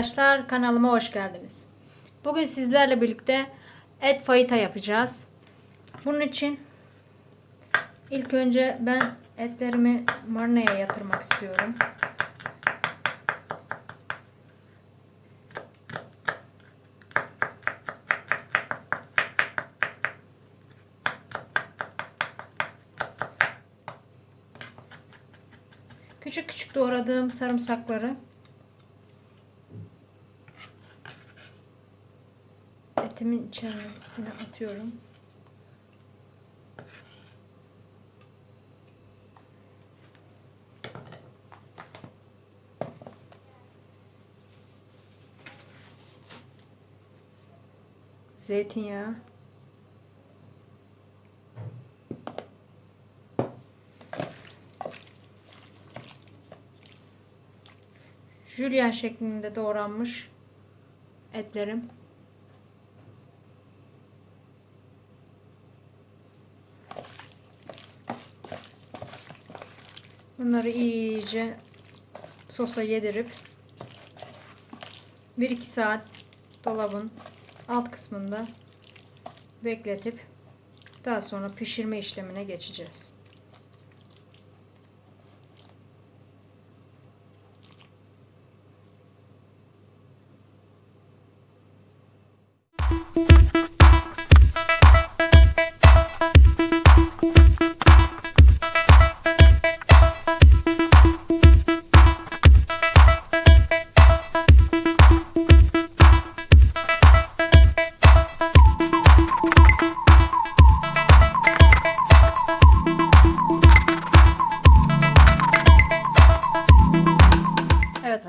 arkadaşlar kanalıma hoş geldiniz. Bugün sizlerle birlikte et fayita yapacağız. Bunun için ilk önce ben etlerimi marineye yatırmak istiyorum. Küçük küçük doğradığım sarımsakları etimin içerisine atıyorum. Zeytinyağı. Jülyen şeklinde doğranmış etlerim. Bunları iyice sosa yedirip 1-2 saat dolabın alt kısmında bekletip daha sonra pişirme işlemine geçeceğiz.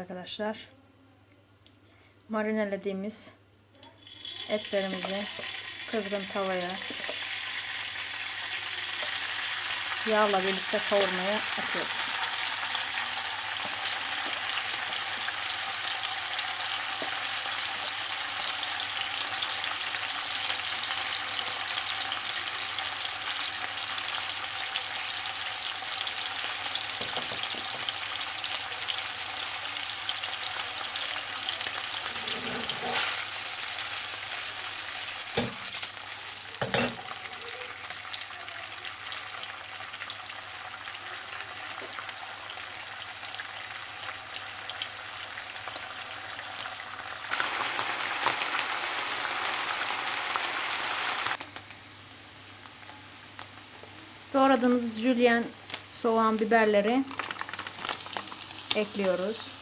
Arkadaşlar. Marinelediğimiz etlerimizi kızgın tavaya yağla birlikte kavurmaya atıyoruz. Doğradığımız jülyen soğan biberleri ekliyoruz.